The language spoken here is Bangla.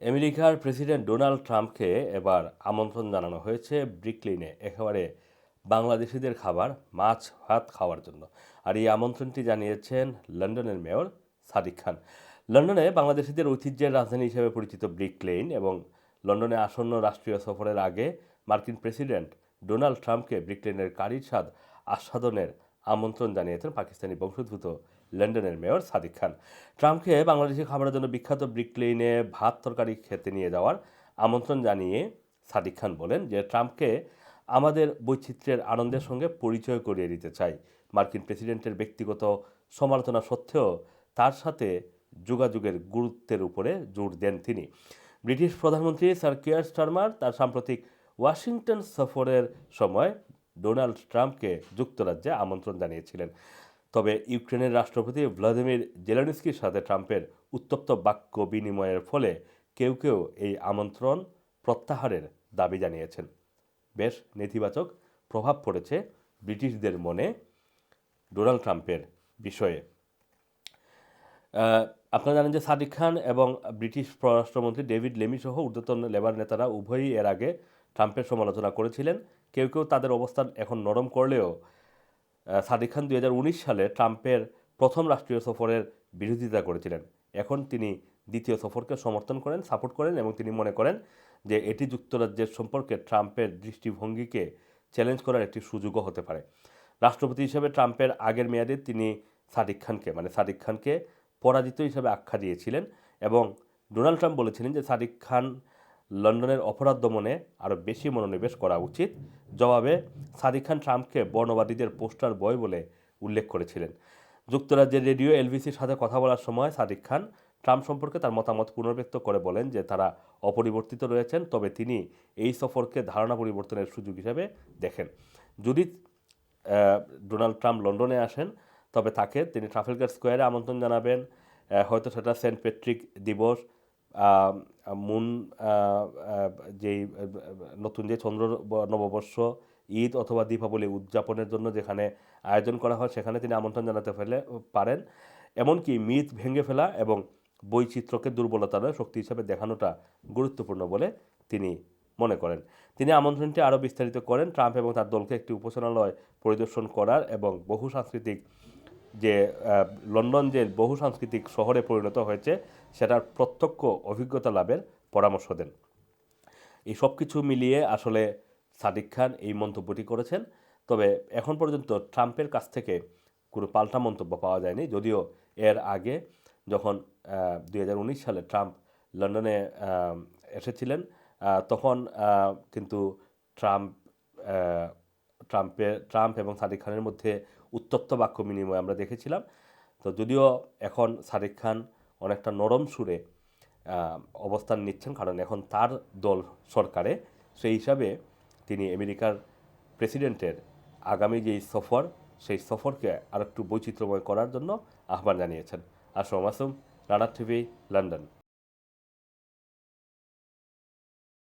আমেরিকার প্রেসিডেন্ট ডোনাল্ড ট্রাম্পকে এবার আমন্ত্রণ জানানো হয়েছে ব্রিকলিনে, একেবারে বাংলাদেশিদের খাবার, মাছ, ভাত খাওয়ার জন্য। আর এই আমন্ত্রণটি জানিয়েছেন লন্ডনের মেয়র সাদিক খান। লন্ডনে বাংলাদেশিদের ঐতিহ্যের রাজধানী হিসেবে পরিচিত ব্রিকলেন এবং লন্ডনে আসন্ন রাষ্ট্রীয় সফরের আগে মার্কিন প্রেসিডেন্ট ডোনাল্ড ট্রাম্পকে ব্রিকলেনের কারির স্বাদ আস্বাদনের আমন্ত্রণ জানিয়েছেন পাকিস্তানি বংশোদ্ভূত লন্ডনের মেয়র সাদিক খান। ট্রাম্পকে বাংলাদেশি খাবারের জন্য বিখ্যাত ব্রিকলেইনে ভাত তরকারি খেতে নিয়ে যাওয়ার আমন্ত্রণ জানিয়ে সাদিক খান বলেন যে, ট্রাম্পকে আমাদের বৈচিত্র্যের আনন্দের সঙ্গে পরিচয় করিয়ে দিতে চাই। মার্কিন প্রেসিডেন্টের ব্যক্তিগত সমালোচনা সত্ত্বেও তার সাথে যোগাযোগের গুরুত্বের উপরে জোর দেন তিনি। ব্রিটিশ প্রধানমন্ত্রী স্যার কেয়ার স্টারমার তার সাম্প্রতিক ওয়াশিংটন সফরের সময় ডোনাল্ড ট্রাম্পকে যুক্তরাজ্যে আমন্ত্রণ জানিয়েছিলেন। তবে ইউক্রেনের রাষ্ট্রপতি ভ্লাদিমির জেলানিস্কির সাথে ট্রাম্পের উত্তপ্ত বাক্য বিনিময়ের ফলে কেউ কেউ এই আমন্ত্রণ প্রত্যাহারের দাবি জানিয়েছেন। বেশ নেতিবাচক প্রভাব পড়েছে ব্রিটিশদের মনে ডোনাল্ড ট্রাম্পের বিষয়ে। আপনারা জানেন যে সাদিক খান এবং ব্রিটিশ পররাষ্ট্রমন্ত্রী ডেভিড লেমি সহ ঊর্ধ্বতন লেবার নেতারা উভয়ই এর আগে ট্রাম্পের সমালোচনা করেছিলেন। কেউ কেউ তাদের অবস্থান এখন নরম করলেও সাদিক খান দু হাজার উনিশ সালে ট্রাম্পের প্রথম রাষ্ট্রীয় সফরের বিরোধিতা করেছিলেন। এখন তিনি দ্বিতীয় সফরকে সমর্থন করেন, সাপোর্ট করেন এবং তিনি মনে করেন যে এটি যুক্তরাজ্যের সম্পর্কে ট্রাম্পের দৃষ্টিভঙ্গিকে চ্যালেঞ্জ করার একটি সুযোগও হতে পারে। রাষ্ট্রপতি হিসেবে ট্রাম্পের আগের মেয়াদে তিনি সাদিক খানকে মানে সাদিক খানকে পরাজিত হিসেবে আখ্যা দিয়েছিলেন এবং ডোনাল্ড ট্রাম্প বলেছিলেন যে সাদিক খান লন্ডনের অপরাধ দমনে আরও বেশি মনোনিবেশ করা উচিত। জবাবে সাদিক খান ট্রাম্পকে বর্ণবাদীদের পোস্টার বয় বলে উল্লেখ করেছিলেন। যুক্তরাজ্যের রেডিও এলবিসির সাথে কথা বলার সময় সাদিক খান ট্রাম্প সম্পর্কে তার মতামত পুনর্ব্যক্ত করে বলেন যে তারা অপরিবর্তিত রয়েছেন, তবে তিনি এই সফরকে ধারণা পরিবর্তনের সুযোগ হিসেবে দেখেন। যদি ডোনাল্ড ট্রাম্প লন্ডনে আসেন, তবে তাকে তিনি ট্রাফেলগার স্কোয়ারে আমন্ত্রণ জানাবেন। হয়তো সেটা সেন্ট প্যাট্রিক দিবস মুন যেই নতুন যে চন্দ্র নববর্ষ, ঈদ অথবা দীপাবলি উদযাপনের জন্য যেখানে আয়োজন করা হয়, সেখানে তিনি আমন্ত্রণ জানাতে ফেলে, পারেন। এমনকি মিথ ভেঙে ফেলা এবং বৈচিত্র্যকে দুর্বলতা নয় শক্তি হিসাবে দেখানোটা গুরুত্বপূর্ণ বলে তিনি মনে করেন। তিনি আমন্ত্রণটি আরও বিস্তারিত করেন। ট্রাম্প এবং তার দলকে একটি উপাসনালয় পরিদর্শন করার এবং বহু সাংস্কৃতিক যে লন্ডন যে বহু সাংস্কৃতিক শহরে পরিণত হয়েছে, সেটার প্রত্যক্ষ অভিজ্ঞতা লাভের পরামর্শ দেন। এই সব কিছু মিলিয়ে আসলে সাদিক খান এই মন্তব্যটি করেছেন। তবে এখন পর্যন্ত ট্রাম্পের কাছ থেকে কোনো পাল্টা মন্তব্য পাওয়া যায়নি। যদিও এর আগে যখন দু হাজার উনিশ সালে ট্রাম্প লন্ডনে এসেছিলেন তখন কিন্তু ট্রাম্প ট্রাম্পের ট্রাম্প এবং সাদিক খানের মধ্যে উত্তপ্ত বাক্য বিনিময় আমরা দেখেছিলাম। তো যদিও এখন সাদিক খান অনেকটা নরম সুরে অবস্থান নিচ্ছেন, কারণ এখন তার দল সরকারে, সেই হিসাবে তিনি আমেরিকার প্রেসিডেন্টের আগামী যেই সফর, সেই সফরকে আরেকটু বৈচিত্র্যময় করার জন্য আহ্বান জানিয়েছেন। আসম আসুম রানার টিভি, লন্ডন।